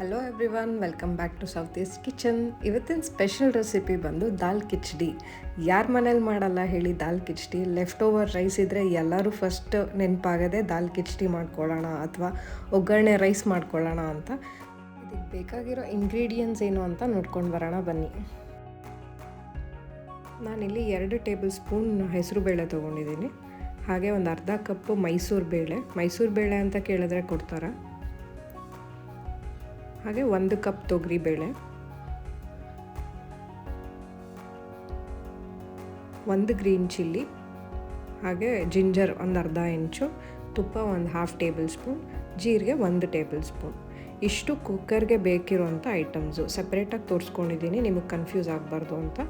Hello everyone welcome back to South East Kitchen ಇವತ್ತಿನ special recipe ಬಂದು ದಾಲ್ ಕಿಚಡಿ. ಯಾರ ಮನೇಲಿ ಮಾಡಲ್ಲ ಹೇಳಿ dal khichdi. Leftover rice ಇದ್ದರೆ ಎಲ್ಲರೂ ಫಸ್ಟ್ ನೆನಪಾಗದೆ ದಾಲ್ ಕಿಚಡಿ ಮಾಡ್ಕೊಳ್ಳೋಣ ಅಥವಾ ಒಗ್ಗರಣೆ ರೈಸ್ ಮಾಡ್ಕೊಳ್ಳೋಣ ಅಂತ. ಇದಕ್ಕೆ ಬೇಕಾಗಿರೋ ಇಂಗ್ರೀಡಿಯೆಂಟ್ಸ್ ಏನು ಅಂತ ನೋಡ್ಕೊಂಡು ಬರೋಣ ಬನ್ನಿ. ನಾನಿಲ್ಲಿ ಎರಡು ಟೇಬಲ್ ಸ್ಪೂನ್ ಹೆಸರು ಬೇಳೆ ತೊಗೊಂಡಿದ್ದೀನಿ. ಹಾಗೆ ಒಂದು ಅರ್ಧ ಕಪ್ ಮೈಸೂರು ಬೇಳೆ. ಮೈಸೂರು ಬೇಳೆ ಅಂತ ಕೇಳಿದ್ರೆ ಕೊಡ್ತಾರೆ? ಹಾಗೆ ಒಂದು ಕಪ್ ತೊಗರಿ ಬೇಳೆ. ಒಂದು ಗ್ರೀನ್ ಚಿಲ್ಲಿ. ಹಾಗೆ ಜಿಂಜರ್ ಒಂದು ಅರ್ಧ ಇಂಚು. ತುಪ್ಪ ಒಂದು ಹಾಫ್ ಟೇಬಲ್ ಸ್ಪೂನ್ ಜೀರಿಗೆ ಒಂದು ಟೇಬಲ್ ಸ್ಪೂನ್ ಇಷ್ಟು ಕುಕ್ಕರ್ಗೆ ಬೇಕಿರುವಂಥ ಐಟಮ್ಸು ಸಪ್ರೇಟಾಗಿ ತೋರಿಸ್ಕೊಂಡಿದ್ದೀನಿ ನಿಮಗೆ ಕನ್ಫ್ಯೂಸ್ ಆಗಬಾರ್ದು ಅಂತ.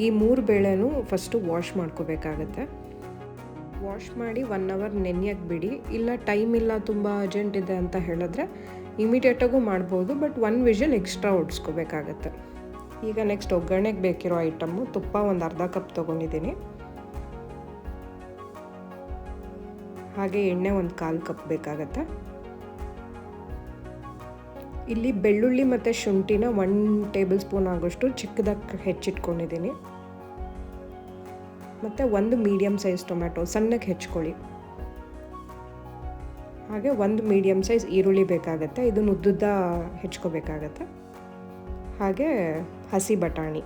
ಈ ಮೂರು ಬೇಳೆನೂ ಫಸ್ಟು ವಾಶ್ ಮಾಡ್ಕೋಬೇಕಾಗತ್ತೆ. ವಾಶ್ ಮಾಡಿ ಒನ್ ಅವರ್ ನೆನೆಯಕ್ಕೆ ಬಿಡಿ. ಇಲ್ಲ ಟೈಮ್ ಇಲ್ಲ, ತುಂಬ ಅರ್ಜೆಂಟ್ ಇದೆ ಅಂತ ಹೇಳಿದ್ರೆ ಇಮಿಡಿಯೇಟಾಗೂ ಮಾಡ್ಬೋದು, ಬಟ್ ಒನ್ ವಿಷಲ್ ಎಕ್ಸ್ಟ್ರಾ ಓಡಿಸ್ಕೋಬೇಕಾಗತ್ತೆ ಈಗ ನೆಕ್ಸ್ಟ್ ಒಗ್ಗರಣೆಗೆ ಬೇಕಿರೋ ಐಟಮ್ಮು, ತುಪ್ಪ ಒಂದು ಅರ್ಧ ಕಪ್ ತೊಗೊಂಡಿದ್ದೀನಿ. ಹಾಗೆ ಎಣ್ಣೆ ಒಂದು ಕಾಲು ಕಪ್ ಬೇಕಾಗತ್ತೆ. ಇಲ್ಲಿ ಬೆಳ್ಳುಳ್ಳಿ ಮತ್ತು ಶುಂಠಿನ ಒನ್ ಟೇಬಲ್ ಸ್ಪೂನ್ ಆಗೋಷ್ಟು ಚಿಕ್ಕದಾಗಿ ಹೆಚ್ಚಿಟ್ಕೊಂಡಿದ್ದೀನಿ. ಮತ್ತು ಒಂದು ಮೀಡಿಯಮ್ ಸೈಜ್ ಟೊಮ್ಯಾಟೊ ಸಣ್ಣಕ್ಕೆ ಹೆಚ್ಕೊಳ್ಳಿ ಹಾಗೆ ಒಂದು ಮೀಡಿಯಮ್ ಸೈಜ್ ಈರುಳ್ಳಿ ಬೇಕಾಗುತ್ತೆ. ಇದನ್ನು ಉದ್ದುದ್ದ ಹೆಚ್ಕೋಬೇಕಾಗತ್ತೆ. ಹಾಗೆ ಹಸಿ ಬಟಾಣಿ,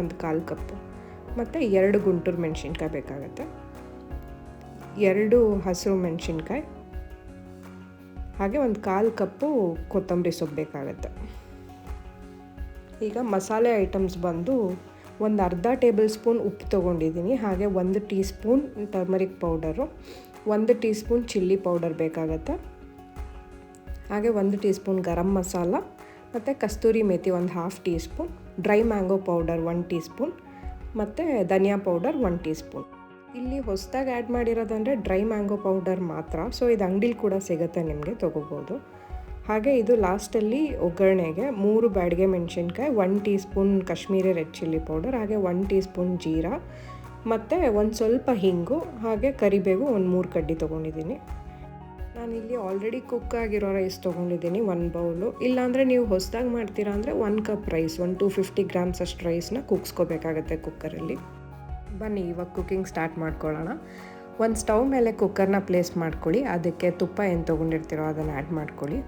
ಒಂದು ಕಾಲು ಕಪ್ಪು. ಮತ್ತು ಎರಡು ಗುಂಟೂರು ಮೆಣಸಿನ್ಕಾಯಿ ಬೇಕಾಗತ್ತೆ. ಎರಡು ಹಸಿರು ಮೆಣಸಿನ್ಕಾಯಿ. ಹಾಗೆ ಒಂದು ಕಾಲು ಕಪ್ಪು ಕೊತ್ತಂಬರಿ ಸೊಪ್ಪು ಬೇಕಾಗತ್ತೆ. ಈಗ ಮಸಾಲೆ ಐಟಮ್ಸ್ ಬಂದು ಒಂದು ಅರ್ಧ ಟೇಬಲ್ ಸ್ಪೂನ್ ಉಪ್ಪು ತೊಗೊಂಡಿದ್ದೀನಿ. ಹಾಗೆ ಒಂದು ಟೀ ಸ್ಪೂನ್ ಟರ್ಮರಿಕ್ ಪೌಡರು ಒಂದು ಟೀ ಸ್ಪೂನ್ ಚಿಲ್ಲಿ ಪೌಡರ್ ಬೇಕಾಗತ್ತೆ. ಹಾಗೆ ಒಂದು ಟೀ ಸ್ಪೂನ್ ಗರಂ ಮಸಾಲ, ಮತ್ತು ಕಸ್ತೂರಿ ಮೇಥಿ ಒಂದು half teaspoon dry mango powder one teaspoon ಮತ್ತು ಧನಿಯಾ ಪೌಡರ್ ಒನ್ ಟೀ ಸ್ಪೂನ್ ಇಲ್ಲಿ ಹೊಸದಾಗಿ ಆ್ಯಡ್ ಮಾಡಿರೋದಂದರೆ ಡ್ರೈ ಮ್ಯಾಂಗೋ ಪೌಡರ್ ಮಾತ್ರ. ಸೊ ಇದು ಅಂಗಡಿಲಿ ಕೂಡ ಸಿಗುತ್ತೆ ನಿಮಗೆ, ತೊಗೋಬೋದು. ಹಾಗೆ ಇದು ಲಾಸ್ಟಲ್ಲಿ ಒಗ್ಗರಣೆಗೆ ಮೂರು ಬ್ಯಾಡಿಗೆ ಮೆಣಸಿನ್ಕಾಯಿ one teaspoon Kashmiri red chilli powder ಹಾಗೆ ಒನ್ ಟೀ ಸ್ಪೂನ್ ಜೀರಾ ಮತ್ತು ಒಂದು ಸ್ವಲ್ಪ ಹಿಂಗು, ಹಾಗೆ ಕರಿಬೇವು ಒಂದು ಮೂರು ಕಡ್ಡಿ ತೊಗೊಂಡಿದ್ದೀನಿ. ನಾನಿಲ್ಲಿ ಆಲ್ರೆಡಿ ಕುಕ್ ಆಗಿರೋ ರೈಸ್ ತೊಗೊಂಡಿದ್ದೀನಿ ಒನ್ ಬೌಲು ಇಲ್ಲಾಂದರೆ ನೀವು ಹೊಸದಾಗಿ ಮಾಡ್ತೀರಾ ಅಂದರೆ one cup rice one two fifty grams ಅಷ್ಟು ರೈಸ್ನ ಕುಗ್ಸ್ಕೋಬೇಕಾಗತ್ತೆ ಕುಕ್ಕರಲ್ಲಿ ಬನ್ನಿ, ಇವಾಗ ಕುಕ್ಕಿಂಗ್ ಸ್ಟಾರ್ಟ್ ಮಾಡ್ಕೊಳ್ಳೋಣ. ಒಂದು ಸ್ಟವ್ ಮೇಲೆ ಕುಕ್ಕರ್ನ ಪ್ಲೇಸ್ ಮಾಡ್ಕೊಳ್ಳಿ, ಅದಕ್ಕೆ ತುಪ್ಪ ಏನು ತೊಗೊಂಡಿರ್ತೀರೋ ಅದನ್ನು ಆ್ಯಡ್ ಮಾಡ್ಕೊಳ್ಳಿ.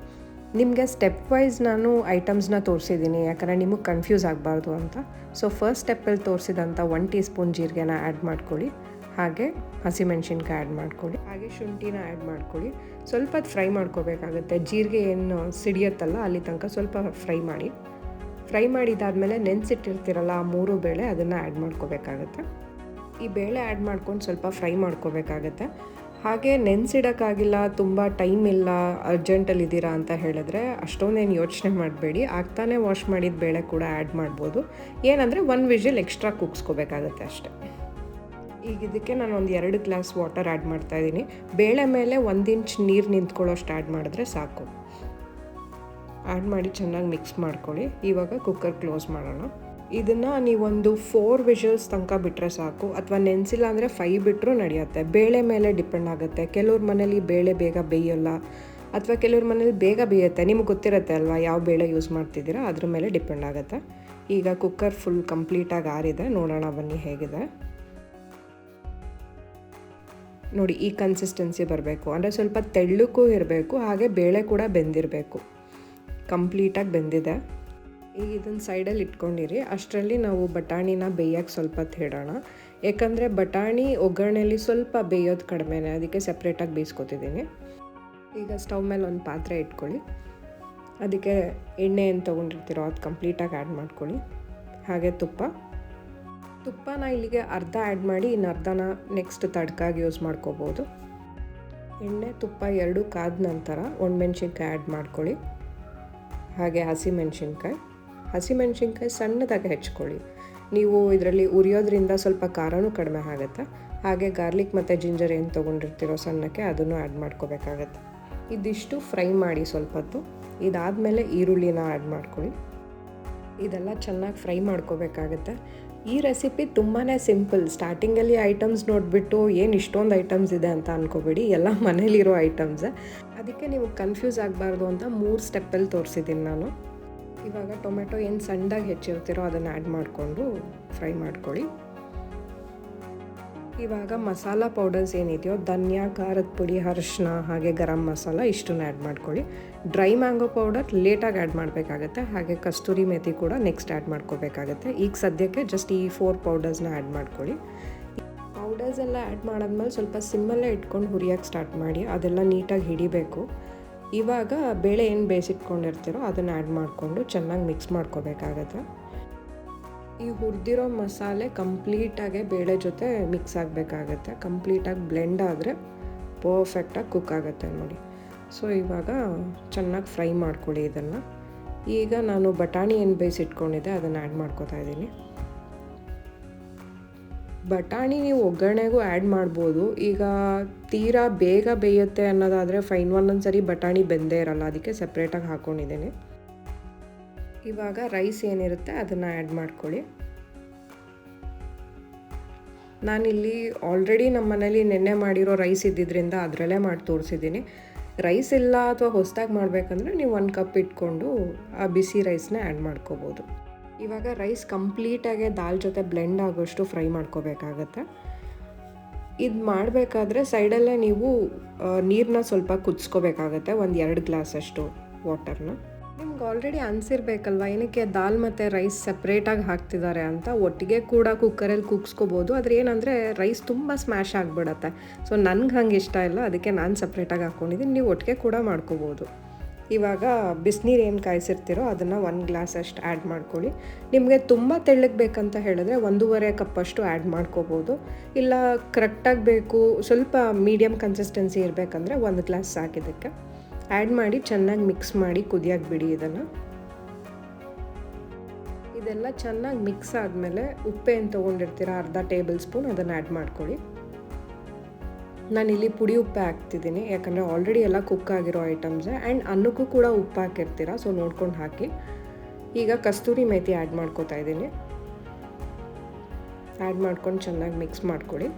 ನಿಮಗೆ ಸ್ಟೆಪ್ ವೈಸ್ ನಾನು ಐಟಮ್ಸ್ನ ತೋರಿಸಿದ್ದೀನಿ, ಯಾಕಂದರೆ ನಿಮಗೆ ಕನ್ಫ್ಯೂಸ್ ಆಗಬಾರ್ದು ಅಂತ. ಸೊ ಫಸ್ಟ್ ಸ್ಟೆಪ್ಪಲ್ಲಿ ತೋರಿಸಿದಂಥ ಒನ್ ಟೀ ಸ್ಪೂನ್ ಜೀರಿಗೆನ ಆ್ಯಡ್ ಮಾಡ್ಕೊಳ್ಳಿ. ಹಾಗೆ ಹಸಿಮೆಣ್ಸಿನ್ಕಾಯಿ ಆ್ಯಡ್ ಮಾಡ್ಕೊಳ್ಳಿ. ಹಾಗೆ ಶುಂಠಿನ ಆ್ಯಡ್ ಮಾಡ್ಕೊಳ್ಳಿ. ಸ್ವಲ್ಪ ಫ್ರೈ ಮಾಡ್ಕೋಬೇಕಾಗುತ್ತೆ. ಜೀರಿಗೆ ಏನು ಸಿಡಿಯತ್ತಲ್ಲ, ಅಲ್ಲಿ ತನಕ ಸ್ವಲ್ಪ ಫ್ರೈ ಮಾಡಿ. ಫ್ರೈ ಮಾಡಿದಾದಮೇಲೆ ನೆನೆಸಿಟ್ಟಿರ್ತೀರಲ್ಲ ಆ ಮೂರು ಬೇಳೆ, ಅದನ್ನು ಆ್ಯಡ್ ಮಾಡ್ಕೋಬೇಕಾಗತ್ತೆ. ಈ ಬೇಳೆ ಆ್ಯಡ್ ಮಾಡ್ಕೊಂಡು ಸ್ವಲ್ಪ ಫ್ರೈ ಮಾಡ್ಕೋಬೇಕಾಗತ್ತೆ. ಹಾಗೆ ನೆನೆಸಿಡೋಕ್ಕಾಗಿಲ್ಲ, ತುಂಬ ಟೈಮ್ ಇಲ್ಲ ಅರ್ಜೆಂಟಲ್ಲಿ ಇದ್ದೀರಾ ಅಂತ ಹೇಳಿದ್ರೆ ಅಷ್ಟೊಂದೇನು ಯೋಚನೆ ಮಾಡಬೇಡಿ. ಆಗ್ತಾನೆ ವಾಶ್ ಮಾಡಿದ ಬೇಳೆ ಕೂಡ ಆ್ಯಡ್ ಮಾಡ್ಬೋದು. ಏನಂದರೆ ಒನ್ ವಿಷಲ್ ಎಕ್ಸ್ಟ್ರಾ ಕುಗ್ಸ್ಕೋಬೇಕಾಗತ್ತೆ ಅಷ್ಟೆ. ಈಗ ಇದಕ್ಕೆ ನಾನು ಒಂದು ಎರಡು ಗ್ಲಾಸ್ ವಾಟರ್ ಆ್ಯಡ್ ಮಾಡ್ತಾಯಿದ್ದೀನಿ ಬೇಳೆ ಮೇಲೆ ಒಂದು ಇಂಚ್ ನೀರು ನಿಂತ್ಕೊಳ್ಳೋಷ್ಟು ಆ್ಯಡ್ ಮಾಡಿದ್ರೆ ಸಾಕು. ಆ್ಯಡ್ ಮಾಡಿ ಚೆನ್ನಾಗಿ ಮಿಕ್ಸ್ ಮಾಡ್ಕೊಳ್ಳಿ. ಇವಾಗ ಕುಕ್ಕರ್ ಕ್ಲೋಸ್ ಮಾಡೋಣ. ಇದನ್ನು ನೀವೊಂದು ಫೋರ್ ವಿಷಲ್ಸ್ ತನಕ ಬಿಟ್ಟರೆ ಸಾಕು. ಅಥವಾ ನೆನೆಸಿಲ್ಲ ಅಂದರೆ ಫೈ ಬಿಟ್ಟರೂ ನಡೆಯುತ್ತೆ. ಬೇಳೆ ಮೇಲೆ ಡಿಪೆಂಡ್ ಆಗುತ್ತೆ. ಕೆಲವ್ರ ಮನೇಲಿ ಬೇಳೆ ಬೇಗ ಬೇಯೋಲ್ಲ. ಅಥವಾ ಕೆಲವ್ರ ಮನೇಲಿ ಬೇಗ ಬೇಯುತ್ತೆ. ನಿಮ್ಗೆ ಗೊತ್ತಿರುತ್ತೆ ಅಲ್ವಾ ಯಾವ ಬೇಳೆ ಯೂಸ್ ಮಾಡ್ತಿದ್ದೀರಾ? ಅದ್ರ ಮೇಲೆ ಡಿಪೆಂಡ್ ಆಗುತ್ತೆ. ಈಗ ಕುಕ್ಕರ್ ಫುಲ್ ಕಂಪ್ಲೀಟಾಗಿ ಆರಿದೆ. ನೋಡೋಣ ಬನ್ನಿ ಹೇಗಿದೆ. ನೋಡಿ, ಈ ಕನ್ಸಿಸ್ಟೆನ್ಸಿ ಬರಬೇಕು. ಅಂದರೆ ಸ್ವಲ್ಪ ತೆಳ್ಳಕ್ಕೂ ಇರಬೇಕು. ಹಾಗೆ ಬೇಳೆ ಕೂಡ ಬೆಂದಿರಬೇಕು. ಕಂಪ್ಲೀಟಾಗಿ ಬೆಂದಿದೆ. ಈಗ ಇದನ್ನು ಸೈಡಲ್ಲಿ ಇಟ್ಕೊಂಡಿರಿ. ಅಷ್ಟರಲ್ಲಿ ನಾವು ಬಟಾಣಿನ ಬೇಯಕ್ಕೆ ಸ್ವಲ್ಪ ಹೊತ್ತು ಯಾಕಂದರೆ ಬಟಾಣಿ ಒಗ್ಗರಣೆಯಲ್ಲಿ ಸ್ವಲ್ಪ ಬೇಯೋದು ಕಡಿಮೆನೇ, ಅದಕ್ಕೆ ಸಪ್ರೇಟಾಗಿ ಬೇಯಿಸ್ಕೊತಿದ್ದೀನಿ. ಈಗ ಸ್ಟವ್ ಮೇಲೆ ಒಂದು ಪಾತ್ರೆ ಇಟ್ಕೊಳ್ಳಿ. ಅದಕ್ಕೆ ಎಣ್ಣೆ ಏನು ತೊಗೊಂಡಿರ್ತೀರೋ ಅದು ಕಂಪ್ಲೀಟಾಗಿ ಆ್ಯಡ್ ಮಾಡ್ಕೊಳ್ಳಿ. ಹಾಗೆ ತುಪ್ಪ. ತುಪ್ಪನ ಇಲ್ಲಿಗೆ ಅರ್ಧ ಆ್ಯಡ್ ಮಾಡಿ ಇನ್ನು ಅರ್ಧನ ನೆಕ್ಸ್ಟ್ ತಡ್ಕಾಗಿ ಯೂಸ್ ಮಾಡ್ಕೋಬೋದು. ಎಣ್ಣೆ, ತುಪ್ಪ ಎರಡು ಕಾದ ನಂತರ ಒಣಮೆಣ್ಸಿನ್ಕಾಯಿ ಆ್ಯಡ್ ಮಾಡ್ಕೊಳ್ಳಿ. ಹಾಗೆ ಹಸಿಮೆಣ್ಸಿನ್ಕಾಯಿ. ಹಸಿಮೆಣ್ಸಿನ್ಕಾಯಿ ಸಣ್ಣದಾಗಿ ಹೆಚ್ಕೊಳ್ಳಿ. ನೀವು ಇದರಲ್ಲಿ ಉರಿಯೋದ್ರಿಂದ ಸ್ವಲ್ಪ ಖಾರನೂ ಕಡಿಮೆ ಆಗುತ್ತೆ. ಹಾಗೆ ಗಾರ್ಲಿಕ್ ಮತ್ತು ಜಿಂಜರ್ ಏನು ತೊಗೊಂಡಿರ್ತೀರೋ ಸಣ್ಣಕ್ಕೆ ಅದನ್ನು ಆ್ಯಡ್ ಮಾಡ್ಕೋಬೇಕಾಗತ್ತೆ. ಇದಿಷ್ಟು ಫ್ರೈ ಮಾಡಿ ಸ್ವಲ್ಪ ಹೊತ್ತು ಇದಾದಮೇಲೆ ಈರುಳ್ಳಿನ ಆ್ಯಡ್ ಮಾಡ್ಕೊಳ್ಳಿ. ಇದೆಲ್ಲ ಚೆನ್ನಾಗಿ ಫ್ರೈ ಮಾಡ್ಕೋಬೇಕಾಗತ್ತೆ. ಈ ರೆಸಿಪಿ ತುಂಬಾ ಸಿಂಪಲ್. ಸ್ಟಾರ್ಟಿಂಗಲ್ಲಿ ಐಟಮ್ಸ್ ನೋಡಿಬಿಟ್ಟು ಏನು ಇಷ್ಟೊಂದು ಐಟಮ್ಸ್ ಇದೆ ಅಂತ ಅನ್ಕೋಬೇಡಿ. ಎಲ್ಲ ಮನೇಲಿರೋ ಐಟಮ್ಸ್. ಅದಕ್ಕೆ ನೀವು ಕನ್ಫ್ಯೂಸ್ ಆಗಬಾರ್ದು ಅಂತ ಮೂರು ಸ್ಟೆಪ್ಪಲ್ಲಿ ತೋರಿಸಿದ್ದೀನಿ ನಾನು. ಇವಾಗ ಟೊಮೆಟೊ ಏನು ಸಣ್ಣದಾಗಿ ಹೆಚ್ಚಿರ್ತೀರೋ ಅದನ್ನು ಆ್ಯಡ್ ಮಾಡಿಕೊಂಡು ಫ್ರೈ ಮಾಡ್ಕೊಳ್ಳಿ. ಇವಾಗ ಮಸಾಲ ಪೌಡರ್ಸ್ ಏನಿದೆಯೋ ಧನ್ಯಾ, ಖಾರದ ಪುಡಿ ಅರಶಿನ ಹಾಗೆ ಗರಂ ಮಸಾಲ ಇಷ್ಟನ್ನು ಆ್ಯಡ್ ಮಾಡ್ಕೊಳ್ಳಿ. ಡ್ರೈ ಮ್ಯಾಂಗೋ ಪೌಡರ್ ಲೇಟಾಗಿ ಆ್ಯಡ್ ಮಾಡಬೇಕಾಗತ್ತೆ, ಹಾಗೆ ಕಸ್ತೂರಿ ಮೇಥಿ ಕೂಡ ನೆಕ್ಸ್ಟ್ ಆ್ಯಡ್ ಮಾಡ್ಕೋಬೇಕಾಗತ್ತೆ. ಈಗ ಸದ್ಯಕ್ಕೆ ಜಸ್ಟ್ ಈ ಫೋರ್ ಪೌಡರ್ಸ್ನ ಆ್ಯಡ್ ಮಾಡ್ಕೊಳ್ಳಿ. ಪೌಡರ್ಸ್ ಎಲ್ಲ ಆ್ಯಡ್ ಮಾಡಾದ್ಮೇಲೆ ಸ್ವಲ್ಪ ಸಿಮ್ಮಲ್ಲೇ ಇಟ್ಕೊಂಡು ಹುರಿಯೋಕ್ಕೆ ಸ್ಟಾರ್ಟ್ ಮಾಡಿ, ಅದೆಲ್ಲ ನೀಟಾಗಿ ಹಿಡಿಬೇಕು. ಇವಾಗ ಬೇಳೆ ಏನು ಬೇಯಿಸಿಟ್ಕೊಂಡಿರ್ತೀರೋ ಅದನ್ನು ಆ್ಯಡ್ ಮಾಡಿಕೊಂಡು ಚೆನ್ನಾಗಿ ಮಿಕ್ಸ್ ಮಾಡ್ಕೋಬೇಕಾಗತ್ತೆ. ಈ ಹುರಿದಿರೋ ಮಸಾಲೆ ಕಂಪ್ಲೀಟಾಗೆ ಬೇಳೆ ಜೊತೆ ಮಿಕ್ಸ್ ಆಗಬೇಕಾಗತ್ತೆ. ಕಂಪ್ಲೀಟಾಗಿ ಬ್ಲೆಂಡ್ ಆದರೆ ಪರ್ಫೆಕ್ಟಾಗಿ ಕುಕ್ ಆಗುತ್ತೆ ನೋಡಿ. ಸೊ ಇವಾಗ ಚೆನ್ನಾಗಿ ಫ್ರೈ ಮಾಡ್ಕೊಳ್ಳಿ ಇದನ್ನು. ಈಗ ನಾನು ಬಟಾಣಿ ಏನು ಬೇಯಿಸಿಟ್ಕೊಂಡಿದ್ದೆ ಅದನ್ನು ಆ್ಯಡ್ ಮಾಡ್ಕೋತಾ ಇದ್ದೀನಿ. ಬಟಾಣಿ ನೀವು ಒಗ್ಗರಣೆಗೂ ಆ್ಯಡ್ ಮಾಡ್ಬೋದು. ಈಗ ತೀರಾ ಬೇಗ ಬೇಯುತ್ತೆ ಅನ್ನೋದಾದರೆ ಫೈನ್ ಒಂದೊಂದು ಸರಿ ಬಟಾಣಿ ಬೆಂದೇ ಇರಲ್ಲ. ಅದಕ್ಕೆ ಸಪ್ರೇಟಾಗಿ ಹಾಕ್ಕೊಂಡಿದ್ದೀನಿ ಇವಾಗ ರೈಸ್ ಏನಿರುತ್ತೆ ಅದನ್ನು ಆ್ಯಡ್ ಮಾಡ್ಕೊಳ್ಳಿ. ನಾನಿಲ್ಲಿ ಆಲ್ರೆಡಿ ನಮ್ಮ ಮನೇಲಿ ನೆನ್ನೆ ಮಾಡಿರೋ ರೈಸ್ ಇದ್ದಿದ್ದರಿಂದ ಅದರಲ್ಲೇ ಮಾಡಿ ತೋರಿಸಿದ್ದೀನಿ. ರೈಸ್ ಇಲ್ಲ ಅಥವಾ ಹೊಸದಾಗಿ ಮಾಡಬೇಕಂದ್ರೆ ನೀವು ಒಂದು ಕಪ್ ಇಟ್ಕೊಂಡು ಆ ಬಿಸಿ ರೈಸ್ನ ಆ್ಯಡ್ ಮಾಡ್ಕೋಬೋದು. ಇವಾಗ ರೈಸ್ ಕಂಪ್ಲೀಟಾಗಿ ದಾಲ್ ಜೊತೆ ಬ್ಲೆಂಡ್ ಆಗೋಷ್ಟು ಫ್ರೈ ಮಾಡ್ಕೋಬೇಕಾಗತ್ತೆ. ಇದು ಮಾಡಬೇಕಾದ್ರೆ ಸೈಡಲ್ಲೇ ನೀವು ನೀರನ್ನ ಸ್ವಲ್ಪ ಕುದಿಸ್ಕೋಬೇಕಾಗತ್ತೆ, ಒಂದು ಎರಡು ಗ್ಲಾಸಷ್ಟು ವಾಟರ್ನ ನಿಮ್ಗೆ ಆಲ್ರೆಡಿ ಅನಿಸಿರ್ಬೇಕಲ್ವ, ಏನಕ್ಕೆ ದಾಲ್ ಮತ್ತು ರೈಸ್ ಸಪ್ರೇಟಾಗಿ ಹಾಕ್ತಿದ್ದಾರೆ ಅಂತ? ಒಟ್ಟಿಗೆ ಕೂಡ ಕುಕ್ಕರಲ್ಲಿ ಕುಗ್ಸ್ಕೋಬೋದು ಆದರೆ ಏನಂದರೆ ರೈಸ್ ತುಂಬ ಸ್ಮ್ಯಾಶ್ ಆಗಿಬಿಡತ್ತೆ. ಸೊ ನನಗೆ ಹಂಗೆ ಇಷ್ಟ ಇಲ್ಲ, ಅದಕ್ಕೆ ನಾನು ಸಪ್ರೇಟಾಗಿ ಹಾಕ್ಕೊಂಡಿದ್ದೀನಿ ನೀವು ಒಟ್ಟಿಗೆ ಕೂಡ ಮಾಡ್ಕೋಬೋದು. ಇವಾಗ ಬಿಸಿನೀರು ಏನು ಕಾಯಿಸಿರ್ತೀರೋ ಅದನ್ನು ಒಂದು ಗ್ಲಾಸ್ ಅಷ್ಟು ಆ್ಯಡ್ ಮಾಡ್ಕೊಳ್ಳಿ. ನಿಮಗೆ ತುಂಬ ತೆಳ್ಳಗೆ ಬೇಕಂತ ಹೇಳಿದ್ರೆ ಒಂದೂವರೆ ಕಪ್ಪಷ್ಟು ಆ್ಯಡ್ ಮಾಡ್ಕೋಬೋದು. ಇಲ್ಲ ಕರೆಕ್ಟಾಗಿ ಬೇಕು, ಸ್ವಲ್ಪ ಮೀಡಿಯಮ್ ಕನ್ಸಿಸ್ಟೆನ್ಸಿ ಇರಬೇಕಂದ್ರೆ ಒಂದು ಗ್ಲಾಸ್ ಸಾಕಿದ್ದಕ್ಕೆ ಆ್ಯಡ್ ಮಾಡಿ ಚೆನ್ನಾಗಿ ಮಿಕ್ಸ್ ಮಾಡಿ ಕುದಿಯೋಕೆ ಬಿಡಿ ಇದನ್ನು. ಇದೆಲ್ಲ ಚೆನ್ನಾಗಿ ಮಿಕ್ಸ್ ಆದಮೇಲೆ ಉಪ್ಪೇನು ತೊಗೊಂಡಿರ್ತೀರ ಅರ್ಧ ಟೇಬಲ್ ಸ್ಪೂನ್ ಅದನ್ನು ಆ್ಯಡ್ ಮಾಡ್ಕೊಳ್ಳಿ. ನಾನಿಲ್ಲಿ ಪುಡಿ ಉಪ್ಪೆ ಹಾಕ್ತಿದ್ದೀನಿ. ಯಾಕಂದರೆ ಆಲ್ರೆಡಿ ಎಲ್ಲ ಕುಕ್ ಆಗಿರೋ ಐಟಮ್ಸ್ ಆ್ಯಂಡ್ ಅನ್ನಕ್ಕೂ ಕೂಡ ಉಪ್ಪು ಹಾಕಿರ್ತೀರ ಸೊ ನೋಡ್ಕೊಂಡು ಹಾಕಿ. ಈಗ ಕಸ್ತೂರಿ ಮೇಥಿ ಆ್ಯಡ್ ಮಾಡ್ಕೋತಾ ಇದ್ದೀನಿ. ಆ್ಯಡ್ ಮಾಡ್ಕೊಂಡು ಚೆನ್ನಾಗಿ ಮಿಕ್ಸ್ ಮಾಡ್ಕೊಳ್ಳಿ.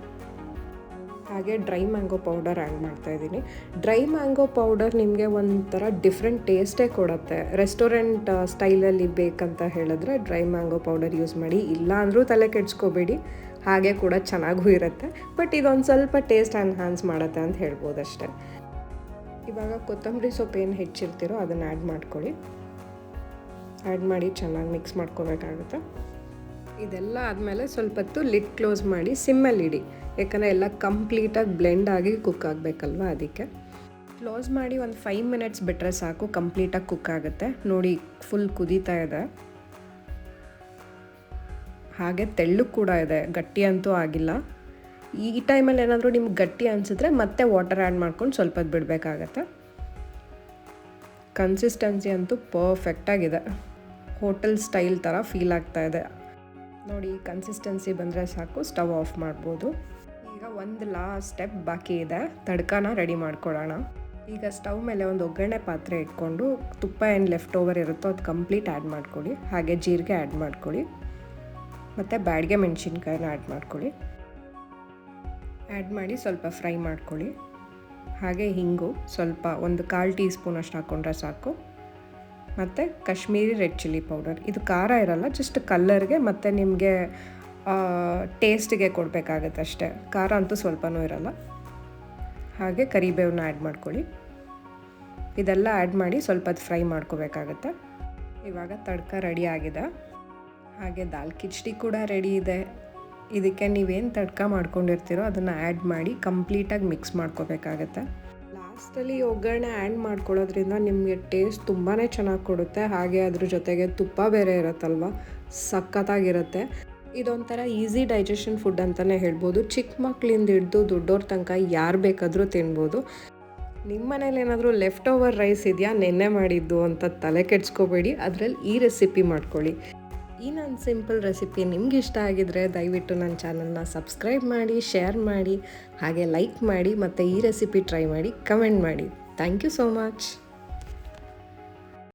ಹಾಗೆ ಡ್ರೈ ಮ್ಯಾಂಗೋ ಪೌಡರ್ ಆ್ಯಡ್ ಮಾಡ್ತಾಯಿದ್ದೀನಿ ಡ್ರೈ ಮ್ಯಾಂಗೋ ಪೌಡರ್ ನಿಮಗೆ ಒಂಥರ ಡಿಫ್ರೆಂಟ್ ಟೇಸ್ಟೇ ಕೊಡುತ್ತೆ. ರೆಸ್ಟೋರೆಂಟ್ ಸ್ಟೈಲಲ್ಲಿ ಬೇಕಂತ ಹೇಳಿದ್ರೆ ಡ್ರೈ ಮ್ಯಾಂಗೋ ಪೌಡರ್ ಯೂಸ್ ಮಾಡಿ. ಇಲ್ಲ ಅಂದರೂ ತಲೆ ಕೆಡ್ಸ್ಕೋಬೇಡಿ. ಹಾಗೆ ಕೂಡ ಚೆನ್ನಾಗೂ ಇರುತ್ತೆ. ಬಟ್ ಇದೊಂದು ಸ್ವಲ್ಪ ಟೇಸ್ಟ್ ಎನ್ಹಾನ್ಸ್ ಮಾಡುತ್ತೆ ಅಂತ ಹೇಳ್ಬೋದು ಅಷ್ಟೇ ಇವಾಗ ಕೊತ್ತಂಬರಿ ಸೊಪ್ಪು ಏನು ಹೆಚ್ಚಿರ್ತೀರೋ ಅದನ್ನು ಆ್ಯಡ್ ಮಾಡ್ಕೊಳ್ಳಿ. ಆ್ಯಡ್ ಮಾಡಿ ಚೆನ್ನಾಗಿ ಮಿಕ್ಸ್ ಮಾಡ್ಕೋಬೇಕಾಗುತ್ತೆ. ಇದೆಲ್ಲ ಆದಮೇಲೆ ಸ್ವಲ್ಪ ಹೊತ್ತು ಲಿಡ್ ಕ್ಲೋಸ್ ಮಾಡಿ ಸಿಮ್ಮಲ್ಲಿ ಇಡಿ. ಯಾಕಂದರೆ ಎಲ್ಲ ಕಂಪ್ಲೀಟಾಗಿ ಬ್ಲೆಂಡ್ ಆಗಿ ಕುಕ್ ಆಗಬೇಕಲ್ವಾ ಅದಕ್ಕೆ. ಕ್ಲೋಸ್ ಮಾಡಿ ಒಂದು ಫೈವ್ ಮಿನಿಟ್ಸ್ ಬಿಟ್ಟರೆ ಸಾಕು ಕಂಪ್ಲೀಟಾಗಿ ಕುಕ್ ಆಗುತ್ತೆ. ನೋಡಿ ಫುಲ್ ಕುದೀತಾ ಇದೆ. ಹಾಗೆ ತೆಳ್ಳು ಕೂಡ ಇದೆ, ಗಟ್ಟಿ ಅಂತೂ ಆಗಿಲ್ಲ. ಈ ಟೈಮಲ್ಲಿ ಏನಾದರೂ ನಿಮ್ಗೆ ಗಟ್ಟಿ ಅನಿಸಿದ್ರೆ ಮತ್ತೆ ವಾಟರ್ ಆ್ಯಡ್ ಮಾಡ್ಕೊಂಡು ಸ್ವಲ್ಪ ಬಿಡಬೇಕಾಗತ್ತೆ. ಕನ್ಸಿಸ್ಟೆನ್ಸಿ ಅಂತೂ ಪರ್ಫೆಕ್ಟಾಗಿದೆ ಹೋಟೆಲ್ ಸ್ಟೈಲ್ ಥರ ಫೀಲ್ ಆಗ್ತಾ ಇದೆ. ನೋಡಿ ಕನ್ಸಿಸ್ಟೆನ್ಸಿ ಬಂದರೆ ಸಾಕು ಸ್ಟವ್ ಆಫ್ ಮಾಡ್ಬೋದು. ಈಗ ಒಂದು ಲಾಸ್ಟ್ ಸ್ಟೆಪ್ ಬಾಕಿ ಇದೆ. ತಡ್ಕಾನ ರೆಡಿ ಮಾಡ್ಕೊಳ್ಳೋಣ ಈಗ ಸ್ಟವ್ ಮೇಲೆ ಒಂದು ಒಗ್ಗರಣೆ ಪಾತ್ರೆ ಇಟ್ಕೊಂಡು ತುಪ್ಪ ಏನು ಲೆಫ್ಟ್ ಓವರ್ ಇರುತ್ತೋ ಅದು ಕಂಪ್ಲೀಟ್ ಆ್ಯಡ್ ಮಾಡ್ಕೊಳ್ಳಿ. ಹಾಗೆ ಜೀರಿಗೆ ಆ್ಯಡ್ ಮಾಡ್ಕೊಳ್ಳಿ. ಮತ್ತು ಬ್ಯಾಡಿಗೆ ಮೆಣಸಿನ್ಕಾಯಿನ ಆ್ಯಡ್ ಮಾಡ್ಕೊಳ್ಳಿ. ಆ್ಯಡ್ ಮಾಡಿ ಸ್ವಲ್ಪ ಫ್ರೈ ಮಾಡ್ಕೊಳ್ಳಿ. ಹಾಗೆ ಹಿಂಗು ಸ್ವಲ್ಪ ಒಂದು ಕಾಲು ಟೀ ಸ್ಪೂನ್ ಅಷ್ಟು ಹಾಕ್ಕೊಂಡ್ರೆ ಸಾಕು. ಮತ್ತು ಕಾಶ್ಮೀರಿ ರೆಡ್ ಚಿಲ್ಲಿ ಪೌಡರ್. ಇದು ಖಾರ ಇರಲ್ಲ, ಜಸ್ಟ್ ಕಲ್ಲರ್ಗೆ ಮತ್ತು ನಿಮಗೆ ಟೇಸ್ಟಿಗೆ ಕೊಡಬೇಕಾಗತ್ತೆ ಅಷ್ಟೇ. ಖಾರ ಅಂತೂ ಸ್ವಲ್ಪನೂ ಇರಲ್ಲ. ಹಾಗೆ ಕರಿಬೇವನ್ನ ಆ್ಯಡ್ ಮಾಡ್ಕೊಳ್ಳಿ. ಇದೆಲ್ಲ ಆ್ಯಡ್ ಮಾಡಿ ಸ್ವಲ್ಪ ಅದು ಫ್ರೈ ಮಾಡ್ಕೋಬೇಕಾಗತ್ತೆ. ಇವಾಗ ತಡ್ಕ ರೆಡಿ ಆಗಿದೆ. ಹಾಗೆ ದಾಲ್ ಕಿಚಡಿ ಕೂಡ ರೆಡಿ ಇದೆ. ಇದಕ್ಕೆ ನೀವೇನು ತಡ್ಕ ಮಾಡ್ಕೊಂಡಿರ್ತೀರೋ ಅದನ್ನು ಆ್ಯಡ್ ಮಾಡಿ ಕಂಪ್ಲೀಟಾಗಿ ಮಿಕ್ಸ್ ಮಾಡ್ಕೋಬೇಕಾಗತ್ತೆ. ಲಾಸ್ಟಲ್ಲಿ ಒಗ್ಗರಣೆ ಆ್ಯಡ್ ಮಾಡ್ಕೊಳ್ಳೋದ್ರಿಂದ ನಿಮಗೆ ಟೇಸ್ಟ್ ತುಂಬಾ ಚೆನ್ನಾಗಿ ಕೊಡುತ್ತೆ. ಹಾಗೆ ಅದ್ರ ಜೊತೆಗೆ ತುಪ್ಪ ಬೇರೆ ಇರುತ್ತಲ್ವ? ಸಖತ್ತಾಗಿರುತ್ತೆ. ಇದೊಂಥರ ಈಸಿ ಡೈಜೆಷನ್ ಫುಡ್ ಅಂತಲೇ ಹೇಳ್ಬೋದು. ಚಿಕ್ಕ ಮಕ್ಕಳಿಂದ ಹಿಡ್ದು ದೊಡ್ಡೋರ ತನಕ ಯಾರು ಬೇಕಾದರೂ ತಿನ್ಬೋದು. ನಿಮ್ಮ ಮನೇಲಿ ಏನಾದರೂ ಲೆಫ್ಟ್ ಓವರ್ ರೈಸ್ ಇದೆಯಾ? ನೆನ್ನೆ ಮಾಡಿದ್ದು ಅಂತ ತಲೆ ಕೆಡ್ಸ್ಕೋಬೇಡಿ. ಅದರಲ್ಲಿ ಈ ರೆಸಿಪಿ ಮಾಡ್ಕೊಳ್ಳಿ. ಈ ನನ್ನ ಸಿಂಪಲ್ ರೆಸಿಪಿ ನಿಮ್ಗೆ ಇಷ್ಟ ಆಗಿದ್ರೆ ದಯವಿಟ್ಟು ನನ್ನ ಚಾನಲ್ನ ಸಬ್ಸ್ಕ್ರೈಬ್ ಮಾಡಿ, ಶೇರ್ ಮಾಡಿ, ಹಾಗೆ ಲೈಕ್ ಮಾಡಿ ಮತ್ತು ಈ ರೆಸಿಪಿ ಟ್ರೈ ಮಾಡಿ, ಕಮೆಂಟ್ ಮಾಡಿ. Thank you so much.